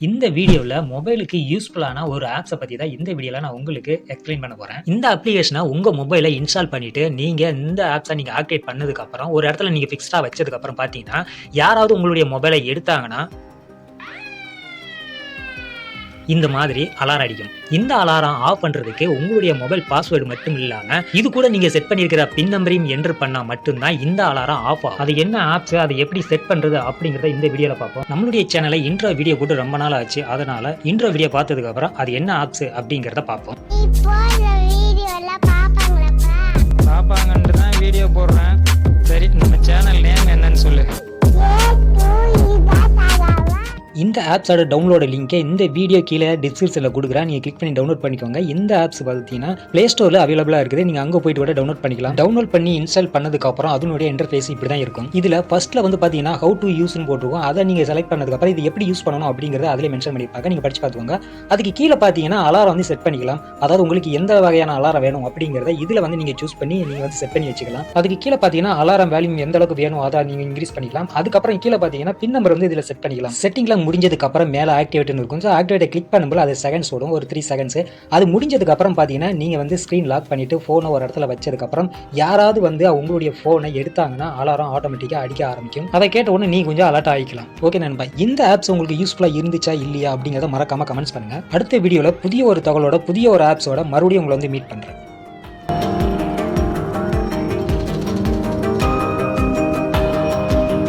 இந்த வீடியோவில் மொபைலுக்கு யூஸ்ஃபுல்லான ஒரு ஆப்ஸை பற்றி தான் இந்த வீடியோவில் நான் உங்களுக்கு எக்ஸ்பிளைன் பண்ண போகிறேன் இந்த அப்ளிகேஷனை உங்கள் மொபைலில் இன்ஸ்டால் பண்ணிவிட்டு நீங்கள் இந்த ஆப்ஸை நீங்கள் ஆக்டிவேட் பண்ணதுக்கப்புறம் ஒரு இடத்துல நீங்கள் ஃபிக்ஸ்டாக வச்சதுக்கப்புறம் பார்த்தீங்கன்னா யாராவது உங்களுடைய மொபைலை எடுத்தாங்கன்னா இந்த மாதிரி அலாரம் அடிக்கும். இந்த அலாரம் ஆஃப் பண்ணுறதுக்கு உங்களுடைய மொபைல் பாஸ்வேர்டு மட்டும் இல்லாமல் இது கூட நீங்கள் செட் பண்ணியிருக்கிற பின் நம்பரையும் என்டர் பண்ணால் மட்டும்தான் இந்த அலாரம் ஆஃப் ஆகும். அது என்ன ஆப்ஸ் அதை எப்படி செட் பண்ணுறது அப்படிங்கிறத இந்த வீடியோவில் பார்ப்போம். நம்மளுடைய சேனலை இன்ட்ரோ வீடியோ போட்டு ரொம்ப நாள் ஆச்சு. அதனால் இன்ட்ரோ வீடியோ பார்த்ததுக்கப்புறம் அது என்ன ஆப்ஸ் அப்படிங்கிறத பார்ப்போம். இந்த ஆப்ஸோட டவுன்லோட லிங்கை இந்த வீடியோ கீழே டிஸ்கிரிப்ஷனில் கொடுக்குறேன். நீங்கள் கிளிக் பண்ணி டவுன்லோட் பண்ணிக்கோங்க. இந்த ஆப்ஸ் பார்த்தீங்கன்னா ப்ளே ஸ்டோரில் அவைலபிளாக இருக்குது. நீங்கள் அங்கே போயிட்டு கூட டவுன்லோட் பண்ணிக்கலாம். டவுன்லோட் பண்ணி இன்ஸ்டால் பண்ணதுக்கப்புறம் அதனுடைய இன்டர்ஃபேஸ் இப்படி தான் இருக்கும். இதில் ஃபஸ்ட்டில் வந்து பார்த்தீங்கன்னா ஹவு டு யூஸ்னு போட்டிருக்கோம். அதை நீங்கள் செலக்ட் பண்ணதுக்கப்புறம் இது எப்படி யூஸ் பண்ணணும் அப்படிங்கிறத அதில் மென்ஷன் பண்ணியிருப்பாங்க. நீங்கள் படிச்சு பார்த்துக்கோங்க. அதுக்கு கீழே பார்த்தீங்கன்னா அலாரம் வந்து செட் பண்ணிக்கலாம். அதாவது உங்களுக்கு எந்த வகையான அலாரம் வேணும் அப்படிங்கிறத இதில் வந்து நீங்கள் சூஸ் பண்ணி நீங்கள் வந்து செட் பண்ணி வச்சுக்கலாம். அதுக்கு கீழே பார்த்தீங்கன்னா அலாரம் வேல்யூ எந்த அளவுக்கு வேணும் அதை நீங்கள் இன்க்ரீஸ் பண்ணிக்கலாம். அதுக்கப்புறம் கீழே பார்த்தீங்கன்னா பின் நம்பர் வந்து இதில் செட் பண்ணிக்கலாம். செட்டிங்லாம் முடிஞ்சதுக்கு அப்புறம் மேலே ஆக்டிவேட்னு இருக்கும். ஸோ ஆக்டிவேட்டை கிளிக் பண்ணும்போது அது செகண்ட்ஸ் ஓடும். ஒரு த்ரீ செகண்ட்ஸ் அது முடிஞ்சதுக்கு அப்புறம் பார்த்தீங்கன்னா நீங்கள் வந்து ஸ்க்ரீன் லாக் பண்ணிட்டு ஃபோனை ஒரு இடத்துல வச்சதுக்கப்புறம் யாராவது வந்து உங்களுடைய ஃபோனை எடுத்தாங்கன்னா அலாரம் ஆட்டோமேட்டிக்காக அடிக்க ஆரம்பிக்கும். அதை கேட்ட உடனே நீ கொஞ்சம் அலர்ட் ஆகிக்கலாம். ஓகே நண்பா. இந்த ஆப்ஸ் உங்களுக்கு யூஸ்ஃபுல்லாக இருந்துச்சா இல்லையா அப்படிங்கிறத மறக்காம கமெண்ட்ஸ் பண்ணுங்கள் அடுத்த வீடியோவில் புதிய ஒரு தகவலோட புதிய ஒரு ஆப்ஸோட மறுபடியும் உங்களை வந்து மீட் பண்ணுறேன்